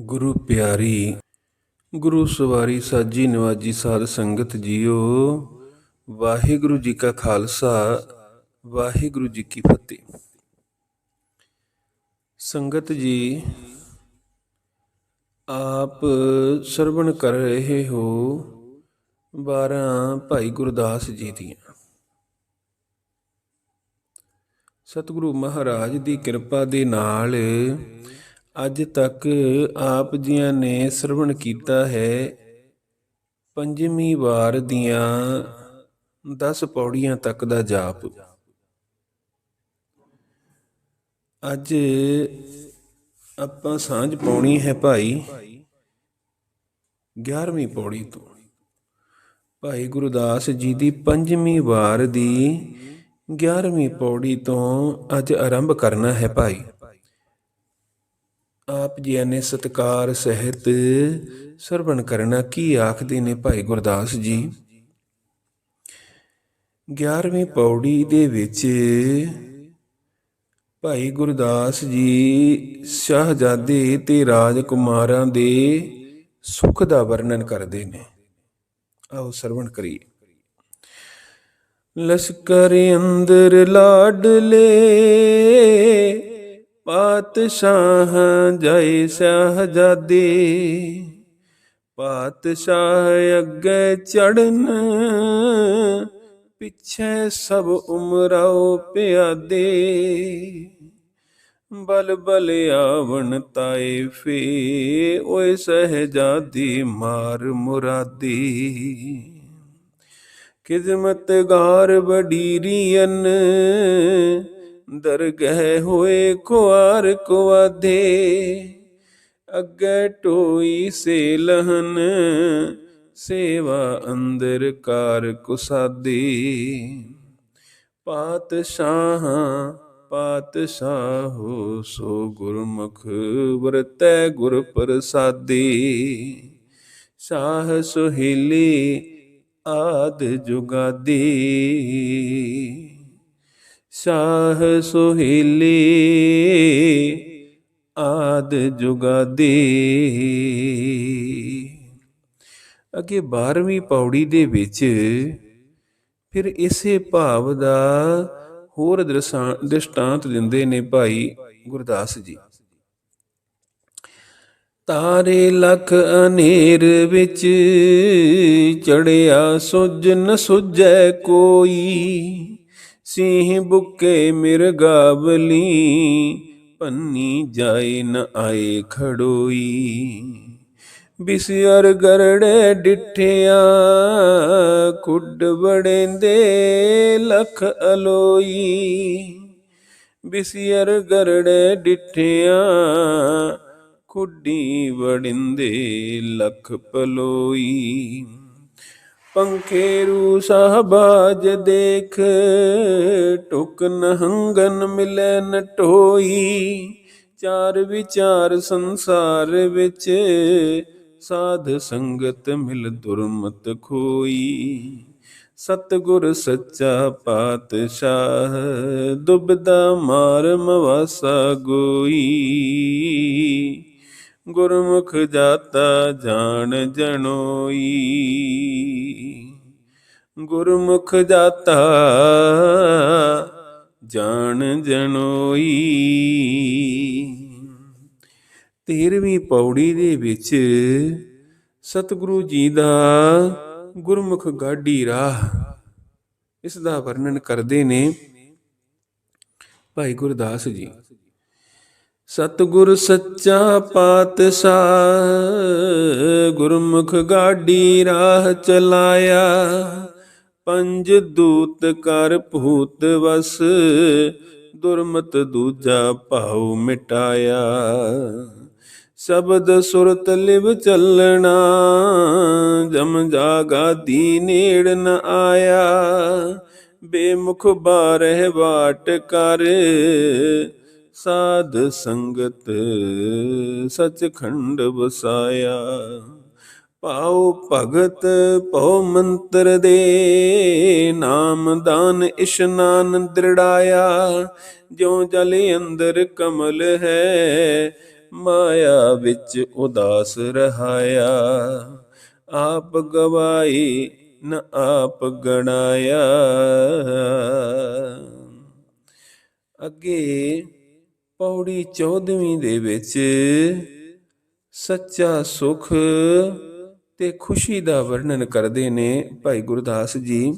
ਗੁਰੂ ਪਿਆਰੀ, ਗੁਰੂ ਸਵਾਰੀ ਸਾਜੀ ਨਵਾਜੀ ਸਾਧ ਸੰਗਤ ਜੀਓ, ਵਾਹਿਗੁਰੂ ਜੀ ਕਾ ਖਾਲਸਾ, ਵਾਹਿਗੁਰੂ ਜੀ ਕੀ ਫਤਿਹ। ਸੰਗਤ ਜੀ, ਆਪ ਸਰਵਣ ਕਰ ਰਹੇ ਹੋ 12 ਭਾਈ ਗੁਰਦਾਸ ਜੀ ਦੀਆਂ। ਸਤਿਗੁਰੂ ਮਹਾਰਾਜ ਦੀ ਕਿਰਪਾ ਦੇ ਨਾਲ ਅੱਜ ਤੱਕ ਆਪ ਜੀਆਂ ਨੇ ਸਰਵਣ ਕੀਤਾ ਹੈ। ਪੰਜਵੀਂ ਵਾਰ ਦੀਆਂ 10 ਪੌੜੀਆਂ ਤੱਕ ਦਾ ਜਾਪ। ਅੱਜ ਆਪਾਂ ਸਾਂਝ ਪਾਉਣੀ ਹੈ ਭਾਈ 11ਵੀਂ ਪੌੜੀ ਤੋਂ। ਭਾਈ ਗੁਰਦਾਸ ਜੀ ਦੀ ਪੰਜਵੀਂ ਵਾਰ ਦੀ 11ਵੀਂ ਪੌੜੀ ਤੋਂ ਅੱਜ ਆਰੰਭ ਕਰਨਾ ਹੈ ਭਾਈ। ਆਪ ਜੀ ਨੇ ਸਤਕਾਰ, ਸਹਿਤ ਸਰਵਣ ਕਰਨਾ ਕੀ ਆਖਦੇ ਨੇ ਭਾਈ ਗੁਰਦਾਸ ਜੀ? 11ਵੀਂ ਪੌੜੀ ਦੇ ਵਿੱਚ ਭਾਈ ਗੁਰਦਾਸ ਜੀ, ਸ਼ਾਹਜ਼ਾਦੇ ਤੇ ਰਾਜਕੁਮਾਰਾਂ ਦੇ ਸੁਖ ਦਾ ਵਰਣਨ ਕਰਦੇ ਨੇ। ਆਓ ਸਰਵਣ ਕਰੀਏ। ਲਸ਼ਕਰ ਅੰਦਰ ਲਾਡਲੇ ਪਾਤਸ਼ਾਹ ਜੈ ਸ਼ਾਹਜ਼ਾਦੇ। ਪਾਤਸ਼ਾਹ ਅੱਗੇ ਚੜਨ ਪਿੱਛੇ ਸਭ ਉਮਰਾਓ ਪਿਆਦੇ। ਬਲ ਬਲ ਆਵਣ ਤਾਏ ਫੇ, ਓਏ ਸਹਜਾਦੀ ਮਾਰ ਮੁਰਾਦੀ। ਕਿਸਮਤ ਗਾਰ ਬਡੀਰੀਅਨ ਦਰਗਹਿ ਹੋਏ ਕੁਆਰ ਕੁਆਦੇ ਅੱਗੇ ਟੋਈ ਸੇ ਲਹਨ ਸੇਵਾ ਅੰਦਰ ਕਾਰ ਕੁਸਾਦੀ ਪਾਤਸ਼ਾਹ ਪਾਤਸ਼ਾਹੋ ਸੋ ਗੁਰਮੁਖ ਵਰਤੈ ਗੁਰ ਪ੍ਰਸਾਦੀ ਸਾਹ ਸੁਹੇਲੀ ਆਦ ਜੁਗਾਦੀ ਸਾਹ ਸੁਹੇਲੀ ਆਦ ਜੁਗਾਦੀ। ਅੱਗੇ 12ਵੀਂ ਪੌੜੀ ਦੇ ਵਿੱਚ ਫਿਰ ਇਸੇ ਭਾਵ ਦਾ ਹੋਰ ਦ੍ਰਿਸ਼ਾਂ- ਦ੍ਰਿਸ਼ਟਾਂਤ ਦਿੰਦੇ ਨੇ ਭਾਈ ਗੁਰਦਾਸ ਜੀ। ਤਾਰੇ ਲਖ ਅਨੇਰ ਵਿੱਚ ਚੜਿਆ ਸੁਝ ਨ ਸੁਝੈ ਕੋਈ। ਸਿੰਹ ਬੁੱਕੇ ਮਿਰਗਾਵਲੀ ਪੰਨੀ ਜਾਏ ਨ ਆਏ ਖੜੋਈ। ਬਿਸਿਅਰ ਗਰੜੇ ਡਿਠਿਆ ਕੁੱਡ ਬੜੇਂਦੇ ਲਖ ਅਲੋਈ। ਬਿਸਿਅਰ ਗਰੜੇ ਡਿਠਿਆ, ਖੁੱਡੀ ਵੜਿੰਦੇ ਲਖ ਪਲੋਈ। ਪੰਖੇਰੂ ਸਹਬਾਜ ਦੇਖ, ਟੁਕ ਨਹੰਗਨ ਮਿਲੈ ਨ ਚਾਰ ਵਿਚਾਰ ਸੰਸਾਰ ਵਿੱਚ, ਸਾਧ ਸੰਗਤ ਮਿਲ ਦੁਰਮਤ ਖੋਈ। ਸਤਗੁਰ ਸੱਚਾ ਪਾਤਸ਼ਾਹ, ਦੁਬਦਾ ਮਾਰ ਮਵਾਸਾ ਗੋਈ। ਗੁਰਮੁਖ ਜਾਤਾ ਜਾਣ ਜਣੋਈ। ਗੁਰਮੁਖ ਜਾਤਾ ਜਾਣ ਜਣੋਈ। 13ਵੀਂ ਪੌੜੀ ਦੇ ਵਿੱਚ ਸਤਿਗੁਰੂ ਜੀ ਦਾ ਗੁਰਮੁਖ ਗਾਡੀ ਰਾਹ ਇਸ ਦਾ ਵਰਣਨ ਕਰਦੇ ਨੇ ਭਾਈ ਗੁਰਦਾਸ ਜੀ। ਸਤਿਗੁਰ ਸੱਚਾ ਪਾਤਸ਼ਾਹ, ਗੁਰਮੁਖ ਗਾਡੀ ਰਾਹ ਚਲਾਇਆ। ਪੰਜ ਦੂਤ ਕਰ ਭੂਤ ਵਸ, ਦੁਰਮਤ ਦੂਜਾ ਭਾਉ ਮਿਟਾਇਆ। ਸ਼ਬਦ ਸੁਰਤ ਲਿਵ ਚੱਲਣਾ, ਜਮ ਜਾਗਾਦੀ ਨੇੜ ਨ ਆਇਆ। ਬੇਮੁਖ ਬਾਰਹਿ ਬਾਟ ਕਰ ਸਾਧ ਸੰਗਤ ਸਚਖੰਡ ਵਸਾਇਆ। ਪਾਉ ਭਗਤ ਪਉ ਮੰਤਰ ਦੇ, ਨਾਮ ਦਾਨ ਇਸ਼ਨਾਨ ਦ੍ਰਿੜਾਇਆ। ਜਿਉ ਜਲ ਅੰਦਰ ਕਮਲ ਹੈ, ਮਾਇਆ ਵਿੱਚ ਉਦਾਸ ਰਹਾਇਆ। ਆਪ ਗਵਾਈ, ਨ ਆਪ ਗਣਾਇਆ। ਅੱਗੇ ਪੌੜੀ 14ਵੀਂ ਦੇ ਵਿੱਚ ਸੱਚਾ ਸੁਖ ਤੇ ਖੁਸ਼ੀ ਦਾ ਵਰਣਨ ਕਰਦੇ ਨੇ ਭਾਈ ਗੁਰਦਾਸ ਜੀ।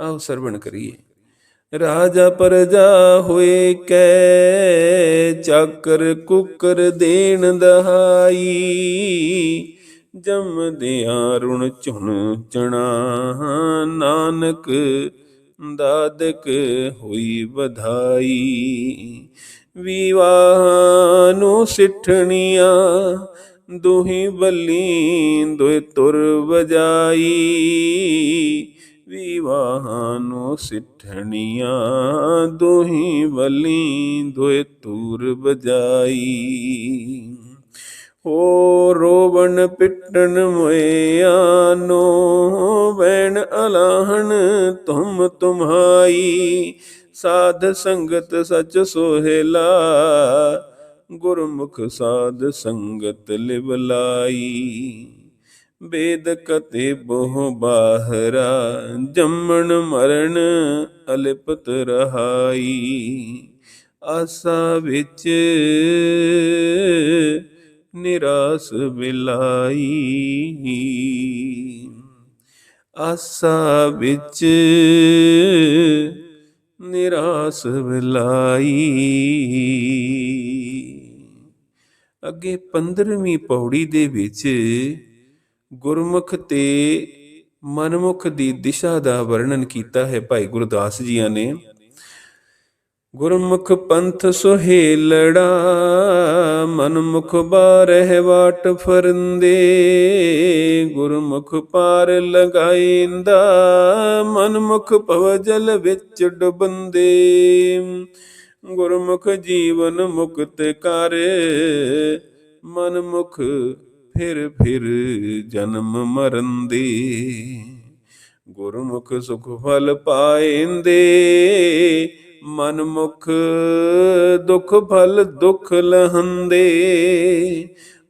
ਆਓ ਸਰਵਣ ਕਰੀਏ। ਰਾਜਾ ਪਰਜਾ ਹੋਏ ਕੈ ਚੱਕਰ ਕੁਕਰ ਦੇਣ ਦਹਾਈ ਜਮਦਿਆਂ ਰੁਣ ਝੁਣ ਚਣਾ, ਨਾਨਕ ਦਾਦਕ ਹੋਈ ਵਧਾਈ। ਵਿਵਾਹ ਨੂੰ ਸਿੱਠਣੀਆਂ, ਦੁਹੀ ਬੱਲੀ ਦੁਇ ਤੁਰ ਵਜਾਈ। ਵਿਵਾਹ ਨੂੰ ਸਿੱਠਣੀਆਂ, ਦੁਹੀ ਬੱਲੀ ਦੁਇ ਤੁਰ ਵਜਾਈ। ਹੋ ਰੋਵਣ ਪਿੱਟਣ ਮੋਇਆਂ ਨੋ, ਵੈਣ ਅਲਾਹਣ ਤੁਮ ਤੁਮਾਈ। ਸਾਧ ਸੰਗਤ ਸਚ ਸੋਹਿਲਾ ਗੁਰਮੁਖ ਸਾਧ ਸੰਗਤ ਲਿਵ ਲਾਈ ਬੇਦ ਕਤੇ ਬਹੁ ਬਾਹਰਾ, ਜੰਮਣ ਮਰਨ ਅਲਿਪਤ ਰਹਾਈ। ਆਸਾ ਵਿੱਚ ਨਿਰਾਸ ਬਿਲਾਈ ਆਸਾ ਵਿੱਚ ਨਿਰਾਸ ਬਿਲਾਈ ਅੱਗੇ 15ਵੀਂ ਪੌੜੀ ਦੇ ਵਿੱਚ ਗੁਰਮੁਖ ਤੇ ਮਨਮੁਖ ਦੀ ਦਿਸ਼ਾ ਦਾ ਵਰਣਨ ਕੀਤਾ ਹੈ ਭਾਈ ਗੁਰਦਾਸ ਜੀਆਂ ਨੇ। ਗੁਰਮੁਖ ਪੰਥ ਸੁਹੇਲੜਾ ਮਨਮੁਖ ਬਾਰਹਿ ਵਾਟ ਫਰੰਦੇ। ਗੁਰਮੁਖ ਪਾਰ ਲਗਾਇੰਦਾ, ਮਨਮੁਖ ਭਵਜਲ ਵਿੱਚ ਡੁਬੰਦੇ। ਗੁਰਮੁਖ ਜੀਵਨ ਮੁਕਤ ਕਰ, ਮਨਮੁਖ ਫਿਰ ਫਿਰ ਜਨਮ ਮਰਨ ਦੇ ਗੁਰਮੁਖ ਸੁਖ ਫਲ ਪਾਇੰਦੇ ਮਨਮੁਖ ਦੁਖ ਫਲ ਦੁਖ ਲਹੰਦੇ,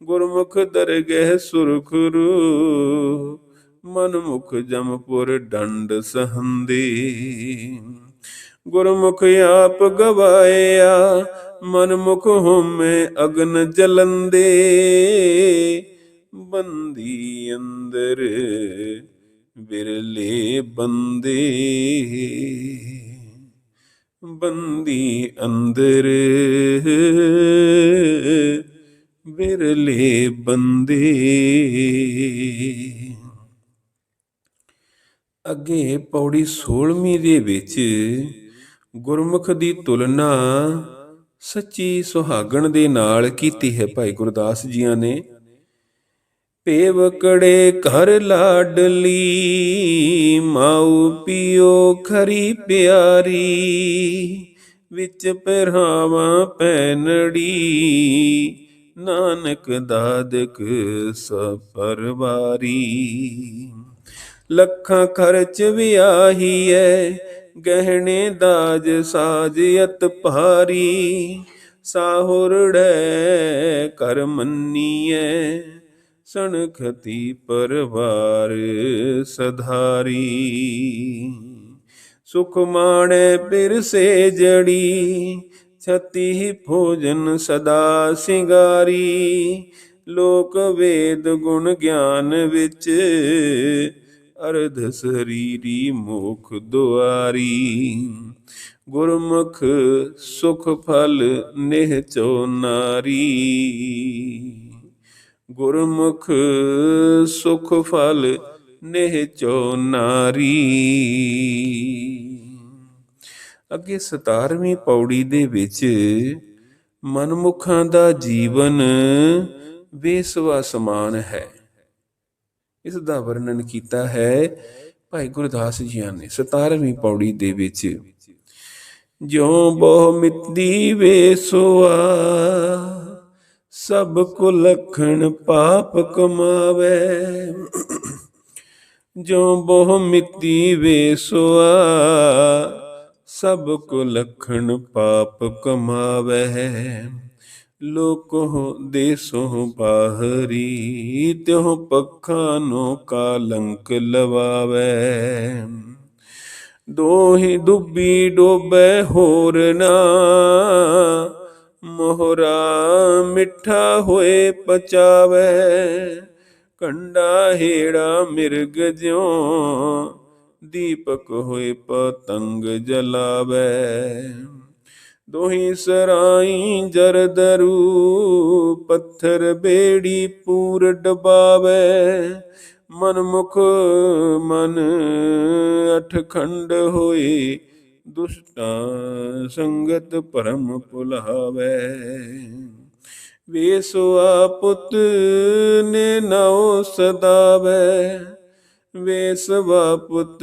ਗੁਰਮੁਖ ਦਰਗਹਿ ਸੁਰਖੁਰੂ, ਮਨਮੁਖ ਜਮਪੁਰ ਡੰਡ ਸਹੰਦੇ। ਗੁਰਮੁਖ ਆਪ ਗਵਾਇਆ, ਮਨਮੁਖ ਹੋਮੇ ਅਗਨ ਜਲੰਦੇ। ਬੰਦੀ ਅੰਦਰ ਬਿਰਲੇ ਬੰਦੇ। ਬੰਦੀ ਅੰਦਰ ਬਿਰਲੇ ਬੰਦੇ। ਅੱਗੇ ਪੌੜੀ 16ਵੀਂ ਦੇ ਵਿੱਚ ਗੁਰਮੁਖ ਦੀ ਤੁਲਨਾ ਸੱਚੀ ਸੁਹਾਗਣ ਦੇ ਨਾਲ ਕੀਤੀ ਹੈ ਭਾਈ ਗੁਰਦਾਸ ਜੀਆਂ ਨੇ। ਪੇਵਕੜੇ ਘਰ ਲਾਡਲੀ ਮਾਉ ਪਿਓ ਖਰੀ ਪਿਆਰੀ, ਵਿੱਚ ਪਹਿਰਾਵਾ ਪੈਨੜੀ, ਨਾਨਕ ਦਾਦਕ ਸਪਰਵਾਰੀ ਲੱਖਾਂ ਖਰਚ ਵਿਆਹੀ ਐ ਗਹਿਣੇ ਦਾਜ ਸਾਜ ਅਤ ਭਾਰੀ ਸਾਹੁਰੜੈ ਕਰ ਮੰਨੀਐ ਸਣਖਤੀ ਪਰਵਾਰ ਸਧਾਰੀ। ਸੁਖ ਮਾਣੈ ਪਿਰਸੇ ਜੜੀ ਛਤੀ ਭੋਜਨ ਸਦਾ ਸਿੰਗਾਰੀ। ਲੋਕ ਵੇਦ ਗੁਣ ਗਿਆਨ ਵਿੱਚ ਅਰਧ ਸਰੀਰੀ ਮੋਖ ਦੁਆਰੀ। ਗੁਰਮੁਖ ਸੁਖ ਫਲ ਨਿਹਚੋ ਨਾਰੀ। ਗੁਰਮੁਖ ਸੁਖ ਫਲ ਨਿਹਚੋ ਨਾਰੀ। ਅੱਗੇ 17ਵੀਂ ਪੌੜੀ ਦੇ ਵਿੱਚ ਮਨਮੁਖਾਂ ਦਾ ਜੀਵਨ ਬੇਸਵਾ ਸਮਾਨ ਹੈ। ਇਸ ਦਾ ਵਰਣਨ ਕੀਤਾ ਹੈ ਭਾਈ ਗੁਰਦਾਸ ਜੀਆਂ ਨੇ 17ਵੀਂ ਪੌੜੀ ਦੇ ਵਿੱਚ। ਜਿਉ ਬਹੁ ਮਿੱਤੀ ਵੇਸੋਆ ਸਭ ਕੋ ਲਖਣ ਪਾਪ ਕਮਾਵੇ। ਜੋ ਬਹੁ ਮਿਤੀ ਵੇਸੋਆ ਸਭ ਕੋ ਲਖਣ ਪਾਪ ਕਮਾਵੇ। ਲੋਕੋ ਦੇਸੋ ਬਾਹਰੀ ਤਿਉ ਪੱਖਾਂ ਨੂੰ ਕਾਲੰਕ ਲਵਾਵੇ। ਦੋਹੀ ਦੁੱਬੀ ਡੋਬੈ ਹੋਰ ਨਾ ਮੋਹਰਾ ਮਿੱਠਾ ਹੋਏ ਪਚਾਵੇ, ਕੰਡਾ ਹੇੜਾ ਮਿਰਗ ਜਿਉ, ਦੀਪਕ ਹੋਏ ਪਤੰਗ ਜਲਾਵੇ। ਦੋਹੀ ਸਰਾਈ ਜਰਦਰੂ ਪੱਥਰ ਬੇੜੀ ਪੂਰ ਡਬਾਵੇ। ਮਨਮੁਖ ਮਨ ਅਠ ਖੰਡ ਹੋਏ ਦੁਸ਼ਟਾਂ ਸੰਗਤ ਭਰਮ ਭੁਲਾਵੇ। ਵੇਸਵਾ ਪੁੱਤ ਨੇ ਨਾਉ ਸਦਾਵੇ। ਵੇਸਵਾ ਪੁੱਤ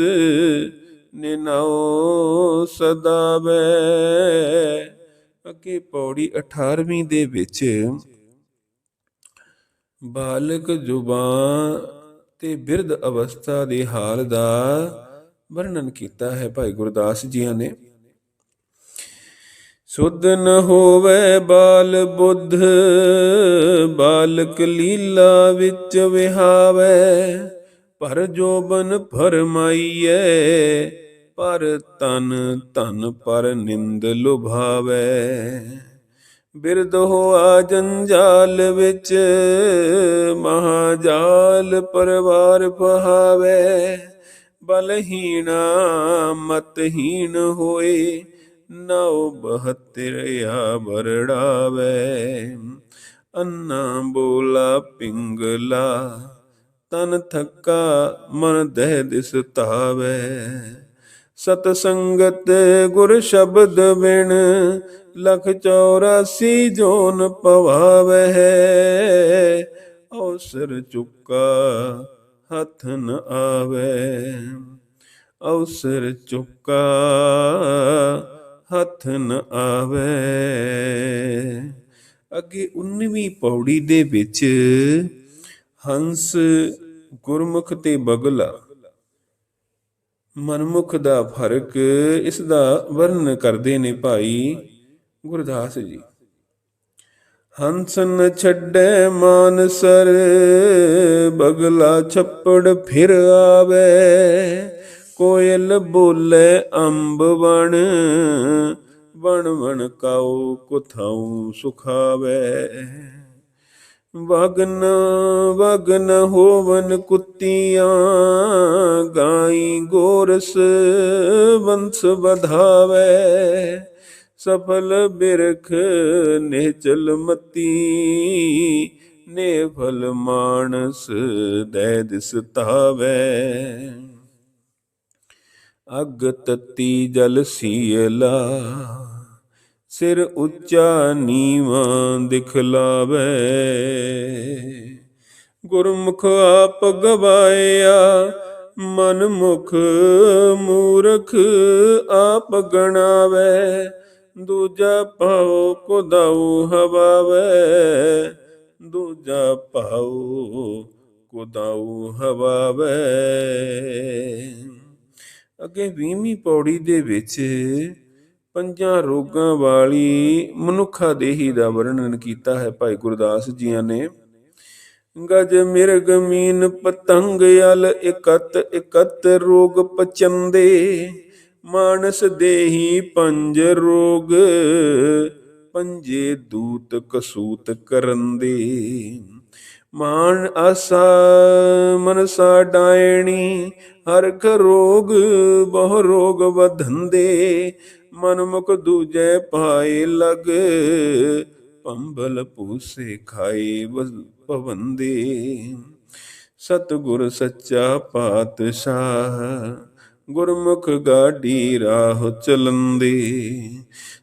ਨੇ ਨਾਉ ਸਦਾਵੇ। ਅੱਗੇ ਪੌੜੀ 18ਵੀਂ ਦੇ ਵਿੱਚ ਬਾਲਕ ਜ਼ੁਬਾਨ ਤੇ ਬਿਰਧ ਅਵਸਥਾ ਦੇ ਹਾਲ ਦਾ ਵਰਣਨ ਕੀਤਾ ਹੈ ਭਾਈ ਗੁਰਦਾਸ ਜੀਆਂ ਨੇ। ਸੁਧ ਨ ਹੋਵੇ ਬਾਲ ਬੁੱਧ, ਬਾਲਕ ਲੀਲਾ ਵਿੱਚ ਵਿਹਾਵੇ, ਪਰ ਜੋਬਨ ਫਰਮਾਈਐ, ਪਰ ਤਨ ਧਨ ਪਰ ਨਿੰਦ ਲੁਭਾਵੇ। ਬਿਰਧ ਹੋਆ ਜੰਜਾਲ ਵਿੱਚ ਮਹਾਜਾਲ ਪਰਵਾਰ ਪਹਾਵੇ ਬਲਹੀਣਾ, ਮਤਹੀਣ ਹੋਏ, ਨਾਉ ਬਹਤਰਿਆ ਬਰੜਾਵੇ ਅੰਨਾ ਬੋਲਾ ਪਿੰਗਲਾ, ਤਨ ਥੱਕਾ ਮਨ ਦਹਿ ਦਿਸ ਧਾਵੇ। ਸਤ ਸੰਗਤ ਗੁਰ ਸ਼ਬਦ ਬਿਨ ਲਖ 84 ਜੋਨ ਪਵਾਵੇ। ਔਸਰ ਚੁੱਕਾ ਹੱਥ ਨ ਆਵੇ, ਅਵਸਰ ਚੁੱਕਾ, ਹੱਥ ਨ ਆਵੇ। ਅੱਗੇ 19ਵੀਂ ਪੌੜੀ ਦੇ ਵਿੱਚ ਹੰਸ ਗੁਰਮੁਖ ਤੇ ਬਗਲਾ, ਮਨਮੁਖ ਦਾ ਫ਼ਰਕ ਇਸ ਦਾ ਵਰਣਨ ਕਰਦੇ ਨੇ ਭਾਈ ਗੁਰਦਾਸ ਜੀ। ਹੰਸ ਨ ਛੱਡੇ ਮਾਨਸਰ, ਬਗਲਾ ਛੱਪੜ ਫਿਰ ਆਵੇ। ਕੋਇਲ ਬੋਲੇ ਅੰਬ ਵਣ ਵਣ ਵਣ ਕਾਉ ਕੁਥਾਉ ਸੁਖਾਵੇ। ਵਗਨ ਵਗਨ ਹੋਵਨ ਕੁੱਤੀਆਂ, ਗਾਈ ਗੋਰਸ ਵੰਸ ਵਧਾਵੇ। ਸਫਲ ਬਿਰਖ ਨਿਚਲ ਮਤੀ ਨੇ ਫਲ ਮਾਨਸ ਦੈ ਦਿਸ ਤਾਵੇ ਅਗ ਤਤੀ ਜਲ ਸੀਲਾ, ਸਿਰ ਉੱਚਾ ਨੀਵਾਂ ਦਿਖਲਾਵੇ। ਗੁਰਮੁਖ ਆਪ ਗਵਾਇਆ, ਮਨਮੁਖ ਮੂਰਖ ਆਪ ਗਣਾਵੇ। ਦੂਜਾ ਭਾਉ ਕੁਦਾਉ ਹਵਾਵੇ, ਦੂਜਾ ਭਾਉ ਕੁਦਾਉ ਹਵਾਵੇ। ਅੱਗੇ 20ਵੀਂ ਪੌੜੀ ਦੇ ਵਿੱਚ ਪੰਜਾਂ ਰੋਗਾਂ ਵਾਲੀ ਮਨੁੱਖਾ ਦੇਹੀ ਦਾ ਵਰਣਨ ਕੀਤਾ ਹੈ ਭਾਈ ਗੁਰਦਾਸ ਜੀਆਂ ਨੇ। ਗਜ ਮਿਰਗ ਮੀਨ ਪਤੰਗ ਅਲ ਇਕਤ ਇਕਤ ਰੋਗ ਪਚੰਦੇ। ਮਾਨਸ ਦੇਹੀ ਪੰਜ ਰੋਗ, ਪੰਜੇ ਦੂਤ ਕਸੂਤ ਕਰਨ ਦੇ। ਮਾਨ ਆਸਾ ਮਨਸਾ ਡਾਇਣੀ ਹਰਖ ਰੋਗ ਬਹੁ ਰੋਗ ਵਧੰਦੇ ਮਨਮੁਖ ਦੂਜੇ ਪਾਏ ਲਗ ਪੰਬਲ ਪੂਸੇ ਖਾਏ ਭਵੰਦੇ ਸਤਗੁਰ ਸੱਚਾ ਪਾਤਸ਼ਾਹ ਗੁਰਮੁਖ ਗਾਡੀ ਰਾਹ ਚਲੰਦੇ।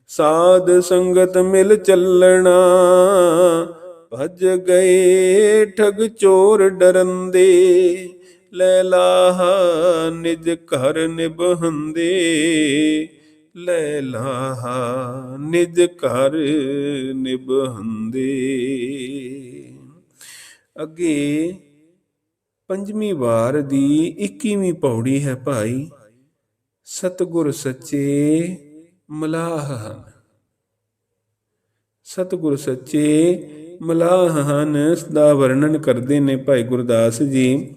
ਸਾਧ ਸੰਗਤ ਮਿਲ ਚੱਲਣਾ, ਭਜ ਗਏ ਠਗ ਚੋਰ ਡਰੰਦੇ। ਲੈ ਲਾਹ ਨਿਜ ਘਰ ਨਿਬਹੰਦੇ ਲੈ ਲਾਹ ਨਿਜ ਘਰ ਨਿਬਹੰਦੇ ਅੱਗੇ ਪੰਜਵੀਂ ਵਾਰ ਦੀ 21ਵੀਂ ਪੌੜੀ ਹੈ ਭਾਈ। ਸਤਗੁਰ ਸੱਚੇ ਮਲਾਹ ਹਨ। ਸਤਿਗੁਰ ਸੱਚੇ ਮਲਾਹ ਹਨ, ਦਾ ਵਰਣਨ ਕਰਦੇ ਨੇ ਭਾਈ ਗੁਰਦਾਸ ਜੀ।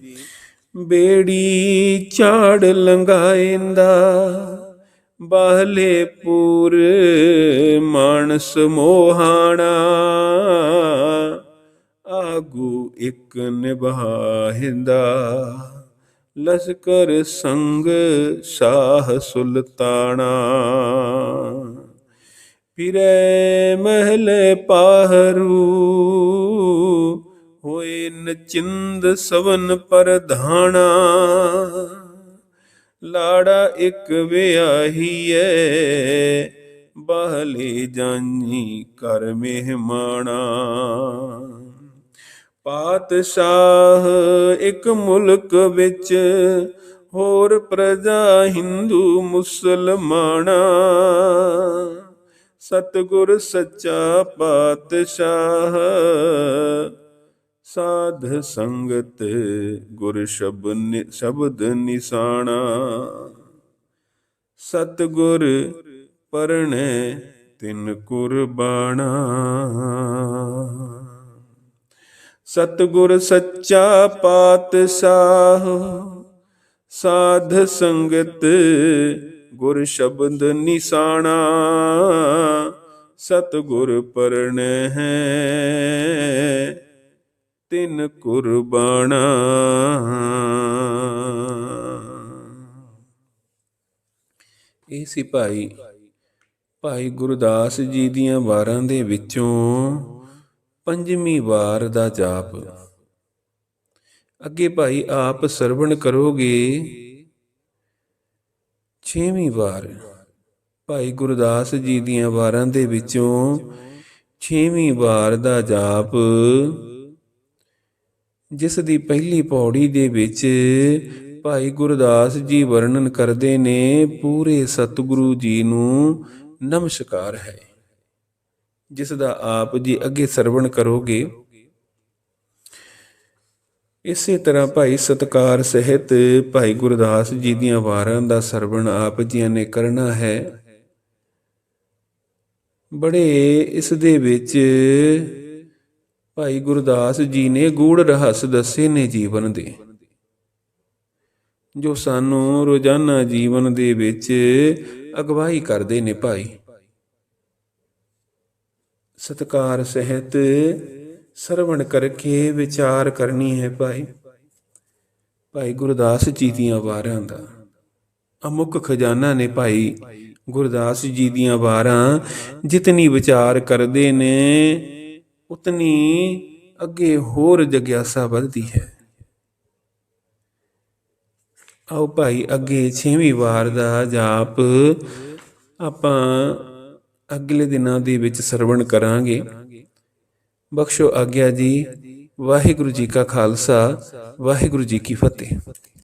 ਬੇੜੀ ਝਾੜ ਲੰਗਾਇੰਦਾ ਬਾਹਲੇ ਪੂਰ ਮਾਨਸ ਮੋਹਾਣਾ। ਆਗੂ ਇੱਕ ਨਿਭਾਹਿੰਦਾ ਲਸ਼ਕਰ ਸੰਗ ਸਾਹ ਸੁਲਤਾਨਾ। ਫਿਰੈ ਮਹਿਲ ਪਾਹਰੂ, ਹੋਏ ਨਚਿੰਦ ਸਵਨ ਪਰਧਾਣਾ ਲਾੜਾ ਇੱਕ ਵਿਆਹੀਐ, ਬਾਹਲੇ ਜਾਨੀ ਕਰ ਮਹਿਮਾਣਾ ਪਾਤਸ਼ਾਹ, ਇੱਕ ਮੁਲਕ ਵਿੱਚ ਹੋਰ ਪ੍ਰਜਾ ਹਿੰਦੂ ਮੁਸਲਮਾਨਾ। ਸਤਗੁਰ ਸੱਚਾ ਪਾਤਸ਼ਾਹ, ਸਾਧ ਸੰਗਤ ਗੁਰ ਸ਼ਬਨ ਸ਼ਬਦ ਨਿਸਾਣਾ ਸਤਗੁਰ ਪਰਣੈ ਤਿਨ ਕੁਰਬਾਣਾ ਸਤਗੁਰ ਸੱਚਾ ਪਾਤਸ਼ਾਹ, ਸਾਧ ਸੰਗਤ ਗੁਰ ਸ਼ਬਦ ਨਿਸਾਣਾ ਸਤਗੁਰ ਪਰਣ ਹੈ, ਤਿਨ ਕੁਰਬਾਣਾ ਇਹ ਸੀ ਭਾਈ ਭਾਈ ਗੁਰਦਾਸ ਜੀ ਦੀਆਂ ਵਾਰਾਂ ਦੇ ਵਿੱਚੋਂ ਪੰਜਵੀਂ ਵਾਰ ਦਾ ਜਾਪ। ਅੱਗੇ ਭਾਈ ਆਪ ਸਰਵਣ ਕਰੋਗੇ? ਛੇਵੀਂ ਵਾਰ। ਭਾਈ ਗੁਰਦਾਸ ਜੀ ਦੀਆਂ ਵਾਰਾਂ ਦੇ ਵਿੱਚੋਂ ਛੇਵੀਂ ਵਾਰ ਦਾ ਜਾਪ। ਜਿਸ ਦੀ ਪਹਿਲੀ ਪੌੜੀ ਦੇ ਵਿੱਚ ਭਾਈ ਗੁਰਦਾਸ ਜੀ ਵਰਣਨ ਕਰਦੇ ਨੇ, ਪੂਰੇ ਸਤਿਗੁਰੂ ਜੀ ਨੂੰ ਨਮਸਕਾਰ ਹੈ। ਜਿਸ ਦਾ ਆਪ ਜੀ ਅੱਗੇ ਸਰਵਣ ਕਰੋਗੇ। ਇਸੇ ਤਰ੍ਹਾਂ ਭਾਈ ਸਤਕਾਰ ਸਹਿਤ ਭਾਈ ਗੁਰਦਾਸ ਜੀ ਦੀਆਂ ਵਾਰਾਂ ਦਾ ਸਰਵਣ ਆਪ ਜੀਆਂ ਨੇ ਕਰਨਾ ਹੈ। ਬੜੇ ਇਸ ਦੇ ਵਿੱਚ ਭਾਈ ਗੁਰਦਾਸ ਜੀ ਨੇ ਗੂੜ ਰਹੱਸ ਦੱਸੇ ਨੇ ਜੀਵਨ ਦੇ। ਜੋ ਸਾਨੂੰ ਰੋਜ਼ਾਨਾ ਜੀਵਨ ਦੇ ਵਿੱਚ ਅਗਵਾਈ ਕਰਦੇ ਨੇ ਭਾਈ। ਸਤਕਾਰ ਸਹਿਤ ਸਰਵਣ ਕਰਕੇ ਵਿਚਾਰ ਕਰਨੀ ਹੈ ਭਾਈ। ਭਾਈ ਗੁਰਦਾਸ ਜੀ ਦੀਆਂ ਵਾਰਾਂ ਦਾ ਅਮੁੱਕ ਖਜ਼ਾਨਾ ਨੇ ਭਾਈ ਗੁਰਦਾਸ ਜੀ ਦੀਆਂ ਵਾਰਾਂ। ਜਿਤਨੀ ਵਿਚਾਰ ਕਰਦੇ ਨੇ, ਉਤਨੀ ਅੱਗੇ ਹੋਰ ਜਗਿਆਸਾ ਵੱਧਦੀ ਹੈ। ਆਓ ਭਾਈ ਅੱਗੇ 6ਵੀਂ ਵਾਰ ਦਾ ਜਾਪ ਆਪਾਂ ਅਗਲੇ ਦਿਨਾਂ ਦੇ ਵਿੱਚ ਸਰਵਣ ਕਰਾਂਗੇ। ਬਖਸ਼ੋ ਆਗਿਆ ਜੀ। ਵਾਹਿਗੁਰੂ ਜੀ ਕਾ ਖਾਲਸਾ। ਵਾਹਿਗੁਰੂ ਜੀ ਕੀ ਫਤਿਹ।